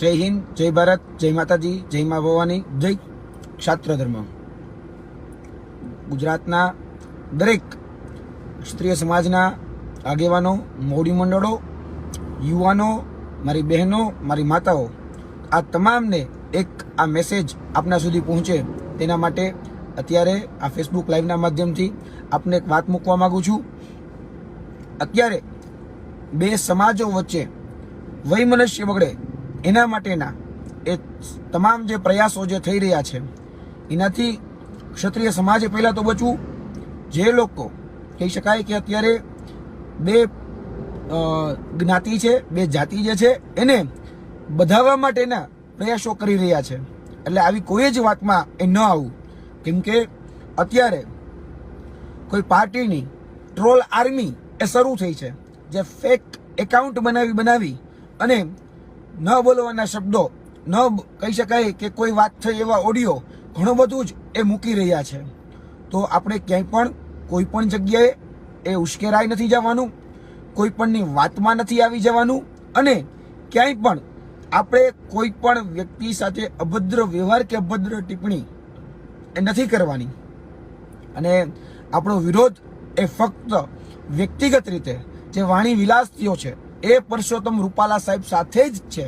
જય હિન્દ, જય ભારત, જય માતાજી, જય મા ભવાની, જય ક્ષાત્ર ધર્મ. ગુજરાતના દરેક ક્ષત્રિય સમાજના આગેવાનો મોડી મંડળો, યુવાનો, મારી બહેનો, મારી માતાઓ, આ તમામને એક આ મેસેજ આપના સુધી પહોંચે તેના માટે અત્યારે આ ફેસબુક લાઈવના માધ્યમથી આપને એક વાત મૂકવા માંગુ છું. અત્યારે બે સમાજો વચ્ચે વૈમનસ્ય બગડે. એના માટેના એ તમામ જે પ્રયાસો જે થઈ રહ્યા છે, એનાથી ક્ષત્રિય સમાજે પહેલાં તો બચવું. જે લોકો કહી શકાય કે અત્યારે બે જ્ઞાતિ છે, બે જાતિ જે છે, એને બધાવવા માટેના પ્રયાસો કરી રહ્યા છે. એટલે આવી કોઈ જ વાતમાં એ ન આવું. કેમ કે અત્યારે કોઈ પાર્ટીની ટ્રોલ આર્મી એ શરૂ થઈ છે. જે ફેક એકાઉન્ટ બનાવી બનાવી અને ન બોલવાના શબ્દો, ન કહી શકાય કે કોઈ વાત થઈ એવા ઓડિયો ઘણું બધું જ એ મૂકી રહ્યા છે. તો આપણે ક્યાંય પણ, કોઈ પણ જગ્યાએ એ ઉશ્કેરાઈ નથી જવાનું, કોઈ પણની વાતમાં નથી આવી જવાનું અને ક્યાંય પણ આપણે કોઈ પણ વ્યક્તિ સાથે અભદ્ર વ્યવહાર કે અભદ્ર ટિપ્પણી એ નથી કરવાની. અને આપણો વિરોધ એ ફક્ત વ્યક્તિગત રીતે જે વાણી વિલાસતીઓ છે એ પરસોત્તમ રૂપાલા સાહેબ સાથે જ છે.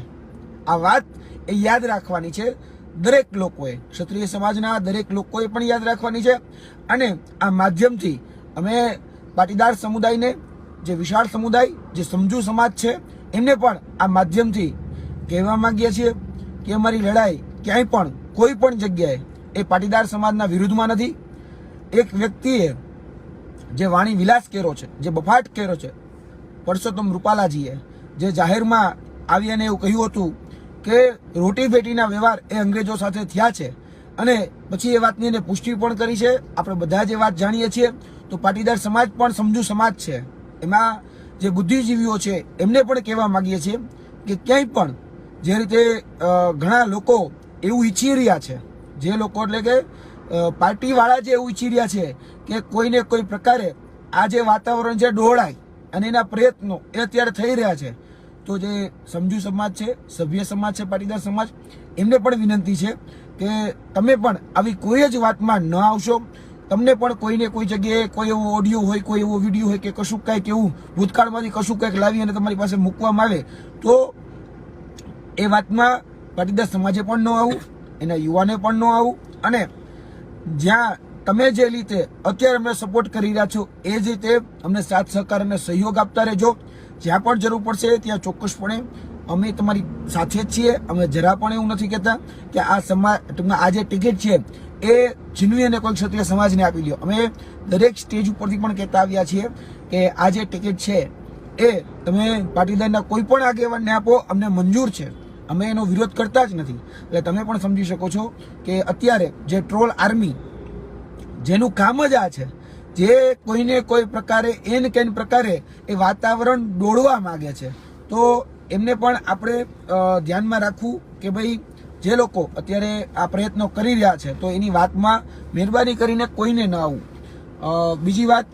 આ વાત એ યાદ રાખવાની છે દરેક લોકોએ, ક્ષત્રિય સમાજના દરેક લોકોએ પણ યાદ રાખવાની છે. અને આ માધ્યમથી અમે પાટીદાર સમુદાયને, જે વિશાળ સમુદાય, જે સમજુ સમાજ છે, એમને પણ આ માધ્યમથી કહેવા માંગીએ છીએ કે અમારી લડાઈ ક્યાંય પણ, કોઈ પણ જગ્યાએ એ પાટીદાર સમાજના વિરુદ્ધમાં નથી. એક વ્યક્તિએ જે વાણી વિલાસ કર્યો છે, જે બફાટ કર્યો છે પરસોત્તમ રૂપાલાજીએ જે જાહેરમાં આવી અને એવું કહ્યું હતું કે રોટી ભેટીના વ્યવહાર એ અંગ્રેજો સાથે થયા છે અને પછી એ વાતની એને પુષ્ટિ પણ કરી છે. આપણે બધા જે વાત જાણીએ છીએ. તો પાટીદાર સમાજ પણ સમજુ સમાજ છે. એમાં જે બુદ્ધિજીવીઓ છે, એમને પણ કહેવા માંગીએ છીએ કે ક્યાંય પણ જે રીતે ઘણા લોકો એવું ઈચ્છી રહ્યા છે. જે લોકો એટલે કે પાર્ટીવાળા જે એવું ઈચ્છી રહ્યા છે કે કોઈને કોઈ પ્રકારે આ જે વાતાવરણ છે, ડહોળાય. અને એના પ્રયત્નો એ અત્યારે થઈ રહ્યા છે. તો જે સમજુ સમાજ છે, સભ્ય સમાજ છે, પાટીદાર સમાજ, એમને પણ વિનંતી છે કે તમે પણ આવી કોઈ જ વાતમાં ન આવશો. તમને પણ કોઈને કોઈ જગ્યાએ કોઈ એવો ઓડિયો હોય, કોઈ એવો વીડિયો હોય કે કશું કાંઈક એવું ભૂતકાળમાંથી કશું કંઈક લાવી અને તમારી પાસે મૂકવામાં આવે, તો એ વાતમાં પાટીદાર સમાજે પણ ન આવું, એના યુવાને પણ ન આવું અને જ્યાં તમે જે રીતે અત્યારે અમને સપોર્ટ કરી રહ્યા છો, એ જ રીતે અમને સાથ સહકાર અને સહયોગ આપતા રહેજો. જ્યાં પણ જરૂર પડશે ત્યાં ચોક્કસપણે અમે તમારી સાથે જ છીએ. અમે જરા પણ એવું નથી કહેતા કે આ સમાજ ટૂંકમાં આ જે ટિકિટ છે, એ જીનવી અને કોઈ ક્ષત્રિય સમાજને આપી લ્યો. અમે દરેક સ્ટેજ ઉપરથી પણ કહેતા આવ્યા છીએ કે આ જે ટિકિટ છે, એ તમે પાટીદારના કોઈ પણ આગેવાનને આપો, અમને મંજૂર છે. અમે એનો વિરોધ કરતા જ નથી. એટલે તમે પણ સમજી શકો છો કે અત્યારે જે ટ્રોલ આર્મી જેનું કામ જ આ છે. જે કોઈને કોઈ પ્રકારે, એન કેન પ્રકારે એ વાતાવરણ દોડવા માગે છે. તો એમને પણ આપણે ધ્યાનમાં રાખવું કે ભાઈ, જે લોકો અત્યારે આ પ્રયત્નો કરી રહ્યા છે, તો એની વાતમાં મહેરબાની કરીને કોઈને ન આવું. બીજી વાત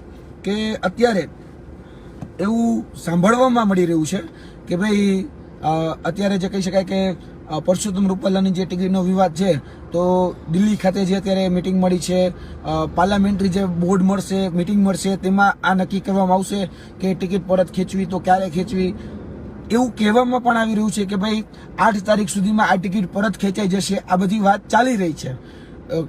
કે અત્યારે એવું સાંભળવામાં મળી રહ્યું છે કે ભાઈ અત્યારે જે કહી શકાય કે પરસોત્તમ રૂપાલાની જે ટિકિટનો વિવાદ છે, તો દિલ્હી ખાતે જે અત્યારે મિટિંગ મળી છે પાર્લામેન્ટરી જે બોર્ડ મળશે મિટિંગ મળશે, તેમાં આ નક્કી કરવામાં આવશે કે ટિકિટ પરત ખેંચવી તો ક્યારે ખેંચવી? એવું કહેવામાં પણ આવી રહ્યું છે કે ભાઈ, આઠ તારીખ સુધીમાં આ ટિકિટ પરત ખેંચાઈ જશે, આ બધી વાત ચાલી રહી છે.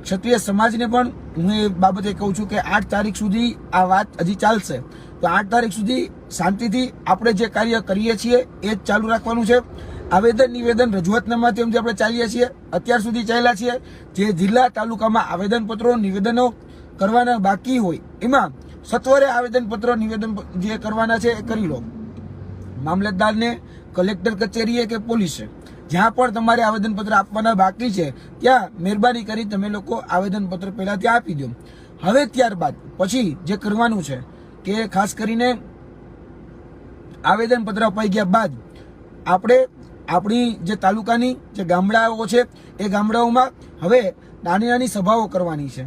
ક્ષત્રિય સમાજને પણ હું એ બાબતે કહું છું કે આઠ તારીખ સુધી આ વાત હજી ચાલશે. તો આઠ તારીખ સુધી શાંતિથી આપણે જે કાર્ય કરીએ છીએ, એ જ ચાલુ રાખવાનું છે. આવેદન, નિવેદન રજૂઆતના માધ્યમથી આપણે ચાલીએ છીએ, અત્યાર સુધી ચાલ્યા છીએ. જે જિલ્લા તાલુકામાં આવેદનપત્રો, નિવેદનો કરવાના બાકી હોય, એમાં સત્વરે આવેદનપત્રો, નિવેદન જે કરવાના છે એ કરી લો. મામલતદારને, કલેક્ટર કચેરીએ કે પોલીસે, જ્યાં પણ તમારે આવેદનપત્ર આપવાના બાકી છે, ત્યાં મહેરબાની કરી તમે લોકો આવેદનપત્ર પહેલાં ત્યાં આપી દો. હવે ત્યારબાદ પછી જે કરવાનું છે, કે ખાસ કરીને આવેદનપત્ર અપાઈ ગયા બાદ આપણે આપણી જે તાલુકાની જે ગામડાઓ છે, એ ગામડાઓમાં હવે નાની નાની સભાઓ કરવાની છે.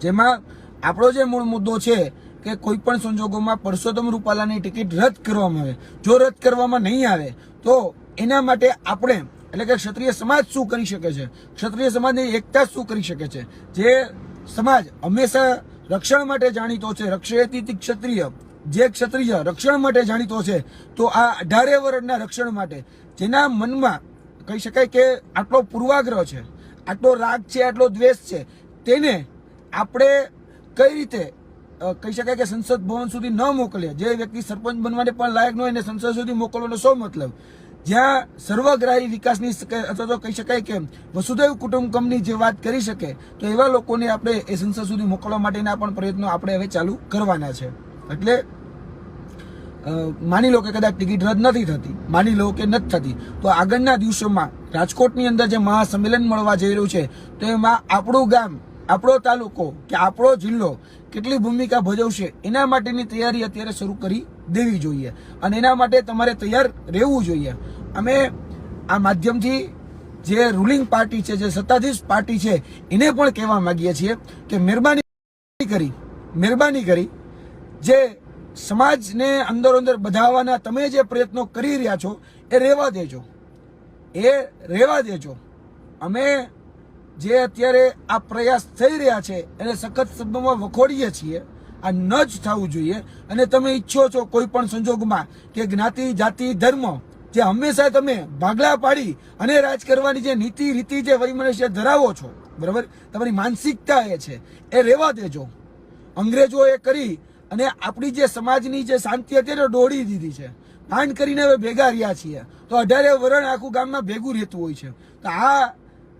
જેમાં આપણો જે મૂળ મુદ્દો છે કે કોઈ પણ સંજોગોમાં પરસોત્તમ રૂપાલાની ટિકિટ રદ કરવામાં આવે. જો રદ કરવામાં નહીં આવે, તો એના માટે આપણે, એટલે કે ક્ષત્રિય સમાજ શું કરી શકે છે? ક્ષત્રિય સમાજની એકતા શું કરી શકે છે? જે સમાજ હંમેશા રક્ષણ માટે જાણીતો છે રક્ષયતી ક્ષત્રિય, જે ક્ષત્રિય રક્ષણ માટે જાણીતો છે, તો આ અઢારે વર્ણના રક્ષણ માટે જેના મનમાં કહી શકાય કે આટલો પૂર્વાગ્રહ છે, આટલો રાગ છે, આટલો દ્વેષ છે, તેને આપણે કઈ રીતે કહી શકાય કે સંસદ ભવન સુધી ન મોકલે જે વ્યક્તિ સરપંચ બનવાને પણ લાયક ન હોય એને સંસદ સુધી મોકલવાનો શો મતલબ? જ્યાં સર્વગ્રાહી વિકાસની અથવા તો કહી શકાય કે વસુધૈવ કુટુંબકમની જે વાત કરી શકે, તો એવા લોકોને આપણે એ સંસદ સુધી મોકલવા માટેના પણ પ્રયત્નો આપણે હવે ચાલુ કરવાના છે. એટલે માની લો કે કદાચ ટિકિટ રદ નથી થતી, માની લો કે નથી થતી, તો આગળના દિવસોમાં રાજકોટની અંદર જે મહાસંમેલન મળવા જઈ રહ્યું છે, તો એમાં આપણું ગામ, આપણો તાલુકો કે આપણો જિલ્લો કેટલી ભૂમિકા ભજવશે, એના માટેની તૈયારી અત્યારે શરૂ કરી દેવી જોઈએ. અને એના માટે તમારે તૈયાર રહેવું જોઈએ. અમે આ માધ્યમથી જે રૂલિંગ પાર્ટી છે, જે સત્તાધીશ પાર્ટી છે, એને પણ કહેવા માંગીએ છીએ કે મહેરબાની કરી મહેરબાની કરી જે સમાજને અંદર અંદર બધાવવાના તમે જે પ્રયત્નો કરી રહ્યા છો, એ રહેવા દેજો. એ રહેવા દેજો. અમે જે અત્યારે આ પ્રયાસ થઈ રહ્યા છે, એને સખત શબ્દોમાં વખોડીએ છીએ. આ ન જ થવું જોઈએ. અને તમે ઈચ્છો છો કોઈ પણ સંજોગમાં કે જ્ઞાતિ, જાતિ, ધર્મ, જે હંમેશા તમે ભાગલા પાડી અને રાજ કરવાની જે નીતિ, રીતિ, જે વરિમનુષ્ય ધરાવો છો, બરાબર? તમારી માનસિકતા એ છે. એ રહેવા દેજો. અંગ્રેજો એ કરી અને આપણી જે સમાજની જે શાંતિ એને દોડી દીધી છે. માંડ કરીને હવે ભેગા રહ્યા છીએ. તો અઢારે વરણ આખું ગામમાં ભેગું રહેતું હોય છે. તો આ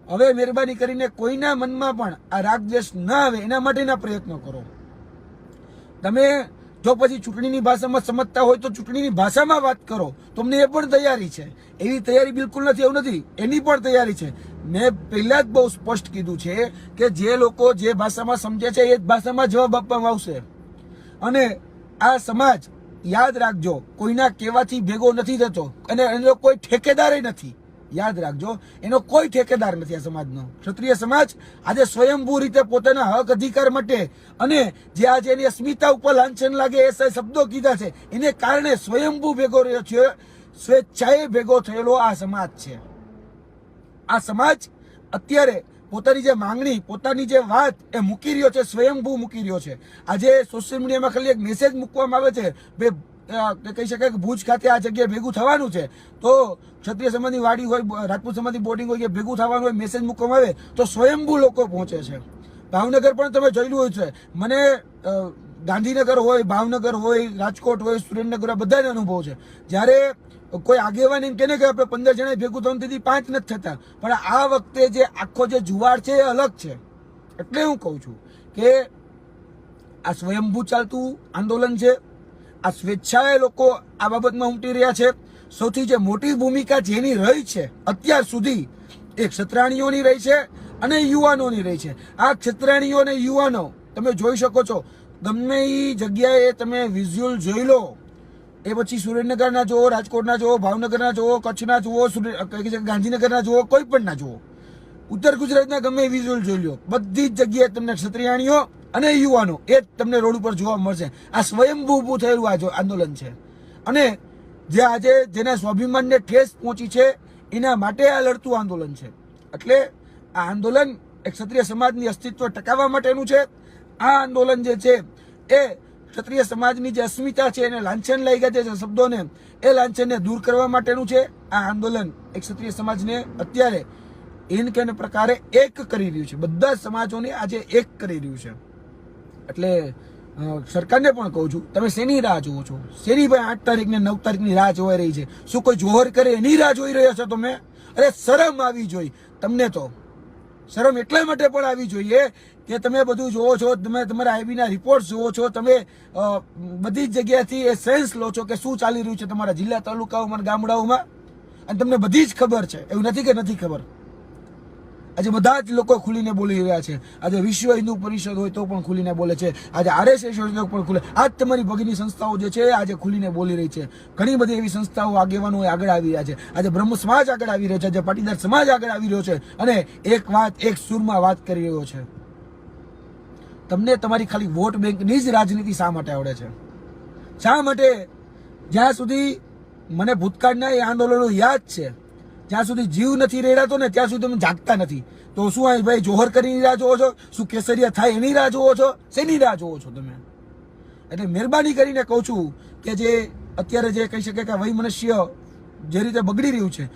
હવે મહેરબાની કરીને કોઈના મનમાં પણ આ રાગદ્વેષ ન આવે એના માટેના પ્રયત્નો કરો. તમે જો પછી ચૂંટણીની ભાષામાં સમજતા હોય તો ચૂંટણીની ભાષામાં વાત કરો. તમને એ પણ તૈયારી છે. એવી તૈયારી બિલકુલ નથી, એવું નથી. એની પણ તૈયારી છે. મેં પહેલા જ બહુ સ્પષ્ટ કીધું છે કે જે લોકો જે ભાષામાં સમજે છે એ જ ભાષામાં જવાબ આપવામાં આવશે. અને આ સમાજ, યાદ રાખજો, કોઈના કહેવાથી ભેગો નથી થતો અને એનો કોઈ ઠેકેદાર નથી. યાદ રાખજો, એનો કોઈ ઠેકેદાર નથી આ સમાજનો. ક્ષત્રિય સમાજ આજે સ્વયંભૂ રીતે પોતાના હક અધિકાર માટે અને જે આજે એની અસ્મિતા ઉપર લાંછન લાગે એ શબ્દો કીધા છે, એને કારણે સ્વયંભૂ ભેગો રહ્યો છે, સ્વેચ્છાએ ભેગો થયેલો આ સમાજ છે. આ સમાજ અત્યારે પોતાની જે માંગણી, પોતાની જે વાત એ મૂકી રહ્યો છે સ્વયંભૂ મૂકી રહ્યો છે. આજે સોશિયલ મીડિયામાં ખાલી એક મેસેજ મૂકવામાં આવે છે કે કહી શકાય કે ભુજ ખાતે આ જગ્યાએ ભેગું થવાનું છે. તો ક્ષત્રિય સમાજની વાડી હોય રાજપૂત સમાજની બોર્ડિંગ હોય કે ભેગું થવાનું હોય મેસેજ મૂકવામાં આવે, તો સ્વયંભૂ લોકો પહોંચે છે. ભાવનગર પણ તમે જોયેલું હોય છે. મને ગાંધીનગર હોય, ભાવનગર હોય, રાજકોટ હોય, સુરેન્દ્રનગર આ બધાને અનુભવ છે. જ્યારે કોઈ આગેવાન એમ કે ને કે આપણે પંદર જણા ભેગું થવાનું તેથી પાંચ નથી થતા. પણ આ વખતે જે આખો જે જુવાળ છે એ અલગ છે. એટલે હું કહું છું કે આ સ્વયંભૂ ચાલતું આંદોલન છે. આ સ્વેચ્છાએ લોકો આ બાબતમાં ઉમટી રહ્યા છે. સૌથી જે મોટી ભૂમિકા જેની રહી છે અત્યાર સુધી એ ક્ષત્રાણીઓની રહી છે અને યુવાનોની રહી છે. આ ક્ષત્રાણીઓ અને યુવાનો તમે જોઈ શકો છો. ગમે એ જગ્યાએ તમે વિઝ્યુઅલ જોઈ લો. એ પછી સુરેન્દ્રનગરના જુઓ, રાજકોટના જુઓ, ભાવનગરના જુઓ, કચ્છના જુઓ ગાંધીનગરના જુઓ, કોઈ પણ ના જુઓ. ઉત્તર ગુજરાતના ગમે વિઝ્યુઅલ જોઈ લો બધી જ જગ્યાએ તમને ક્ષત્રિયાણીઓ અને યુવાનો, એ જ તમને રોડ ઉપર જોવા મળશે. આ સ્વયંભૂ ઊભું થયેલું આ આંદોલન છે. અને જે આજે જેના સ્વાભિમાનને ઠેસ પહોંચી છે, એના માટે આ લડતું આંદોલન છે. એટલે આ આંદોલન એક ક્ષત્રિય સમાજની અસ્તિત્વ ટકાવવા માટેનું છે. આ આંદોલન જે છે, એ ક્ષત્રિય સમાજની જે અસ્મિતા છે, એને લાંછન લઈ ગયા છે શબ્દોને, એ લાંછનને દૂર કરવા માટેનું છે આ આંદોલન એક ક્ષત્રિય સમાજને અત્યારે ઇન કે પ્રકારે એક કરી રહ્યું છે. બધા સમાજોને આજે એક કરી રહ્યું છે. એટલે સરકારને પણ કહું છું, તમે શેની રાહ જોવો છો? શેની ભાઈ આઠ તારીખ ને નવ તારીખની રાહ જોવાઈ રહી છે. શું કોઈ જોહર કરે એની રાહ જોઈ રહ્યા છો તમે? અરે, શરમ આવી જોઈ. તમને તો શરમ એટલા માટે પણ આવી જોઈએ કે તમે બધું જોવો છો, તમે તમારા આઈબીના રિપોર્ટ જોવો છો, તમે બધી જ જગ્યાથી એ સેન્સ લો છો કે શું ચાલી રહ્યું છે તમારા જિલ્લા તાલુકાઓમાં ગામડાઓમાં. અને તમને બધી જ ખબર છે. એવું નથી કે નથી ખબર. આજે બધા જ લોકો ખુલીને બોલી રહ્યા છે. આજે વિશ્વ હિન્દુ પરિષદ હોય તો પણ ખુલીને બોલે છે. આજે આરએસએસ હોય તો પણ ખુલે. આજ તમારી ભગીની સંસ્થાઓ જે છે, આજે ખુલીને બોલી રહી છે. ઘણી બધી એવી સંસ્થાઓ આગેવાનો આગળ આવી રહ્યા છે. આજે બ્રહ્મ સમાજ આગળ આવી રહ્યો છે. આજે પાટીદાર સમાજ આગળ આવી રહ્યો છે. અને એક વાત, એક સુરમાં વાત કરી રહ્યો છે. તમને તમારી ખાલી વોટ બેંકની જ રાજનીતિ શા માટે આવડે છે? શા માટે જ્યાં સુધી મને ભૂતકાળના એ આંદોલનો યાદ છે, જ્યાં સુધી જીવ નથી રેડાતો ને, ત્યાં સુધી તમે જાગતા નથી. તો શું આ ભાઈ જોહર કરીને રાહ જોવો છો? શું કેસરિયા થાય એની રાહ જોવો છો? શેની રાહ જોવો છો તમે? એટલે મહેરબાની કરીને કહું છું કે જે અત્યારે જે કહી શકે કે વય મનુષ્ય જે રીતે બગડી રહ્યું છે,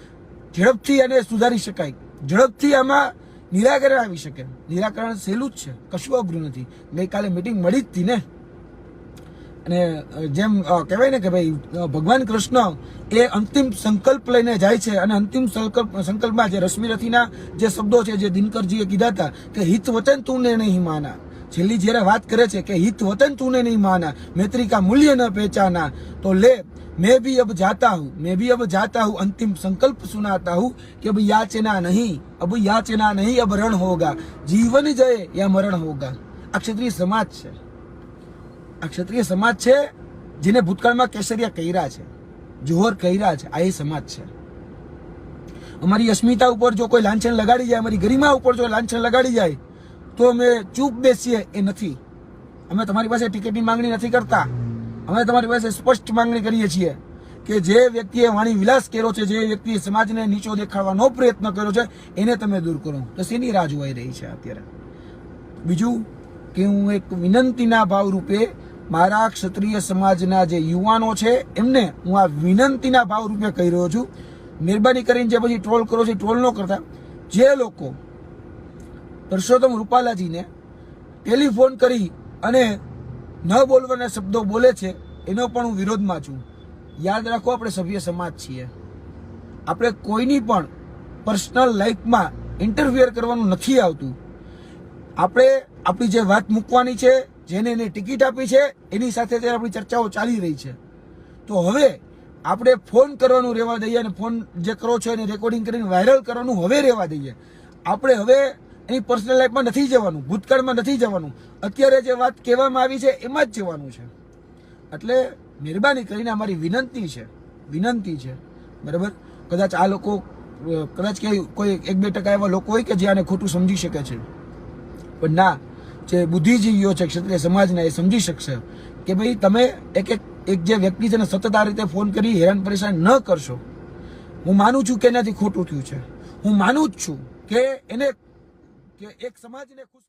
ઝડપથી એને સુધારી શકાય. ઝડપથી આમાં નિરાકરણ આવી શકે. નિરાકરણ સહેલું જ છે. કશું અઘરું નથી. ગઈકાલે મિટિંગ મળી જ હતી ને. અને જેમ કહેવાય ને કે ભાઈ ભગવાન કૃષ્ણ એ અંતિમ સંકલ્પ લઈને જાય છે અને અંતિમ સંકલ્પ, સંકલ્પમાં જે રશ્મિ રથીના જે શબ્દો છે, જે દિનકરજીએ કીધા હતા કે હિત વચન તું નહીં માના. છેલ્લી જ્યારે વાત કરે છે કે હિત વતન તું નહીં માના, મૈત્રિકા મૂલ્ય ન પહેચાના, તો લે मैं भी अब जाता हूँ मैं भी अब जाता हूँ अंतिम संकल्प सुनाता हूँ कि अब याचना नहीं अब याचना नहीं अब रण होगा जीवन जय या मरण होगा આ ક્ષત્રિય સમાજ છે આ ક્ષત્રિય સમાજ છે જેને ભૂતકાળમાં કેસરિયા કર્યા છે જોહર કર્યા છે આ એ સમાજ છે અમારી અસ્મિતા ઉપર જો કોઈ લાંછન લગાડી જાય અમારી ગરિમા ઉપર જો લાંછન લગાડી જાય તો અમે ચૂપ બેસીએ એ નથી અમે તમારી પાસે ટિકિટની માંગણી નથી કરતા અમે તમારી પાસે સ્પષ્ટ માંગણી કરીએ છીએ કે જે વ્યક્તિએ વાણી વિલાસ કર્યો છે, જે વ્યક્તિએ સમાજને નીચો દેખાડવાનો પ્રયત્ન કર્યો છે, એને તમે દૂર કરો. તો શેની રાહ જોવાઈ રહી છે અત્યારે? બીજું કે હું એક વિનંતીના ભાવ રૂપે મારા ક્ષત્રિય સમાજના જે યુવાનો છે, એમને હું આ વિનંતીના ભાવ રૂપે કહી રહ્યો છું. મહેરબાની કરીને જે પછી ટ્રોલ કરો છો ટ્રોલ ન કરતા. જે લોકો પરસોત્તમ રૂપાલાજીને ટેલિફોન કરી અને ન બોલવાના શબ્દો બોલે છે, એનો પણ હું વિરોધમાં છું. યાદ રાખો, આપણે સભ્ય સમાજ છીએ. આપણે કોઈની પણ પર્સનલ લાઈફમાં ઇન્ટરફિયર કરવાનું નથી આવતું. આપણે આપણી જે વાત મૂકવાની છે, જેને એને ટિકિટ આપી છે, એની સાથે તે આપણી ચર્ચાઓ ચાલી રહી છે. તો હવે આપણે ફોન કરવાનું રહેવા દઈએ અને ફોન જે કરો છો એને રેકોર્ડિંગ કરીને વાયરલ કરવાનું હવે રહેવા દઈએ. આપણે હવે એની પર્સનલ લાઈફમાં નથી જવાનું, ભૂતકાળમાં નથી જવાનું. અત્યારે જે વાત કહેવામાં આવી છે, એમાં જ જવાનું છે. એટલે મહેરબાની કરીને અમારી વિનંતી છે વિનંતી છે. બરાબર? કદાચ આ લોકો કદાચ કે કોઈ એક બે ટકા એવા લોકો હોય કે જે આને ખોટું સમજી શકે છે. પણ ના, જે બુદ્ધિજીવીઓ છે, ક્ષત્રિય સમાજના, એ સમજી શકશે કે ભાઈ તમે એક એક એક જે વ્યક્તિ છે સતત આ રીતે ફોન કરી હેરાન પરેશાન ન કરશો. હું માનું છું કે એનાથી ખોટું થયું છે. હું માનું જ છું કે એને કે એક સમાજને ખુશ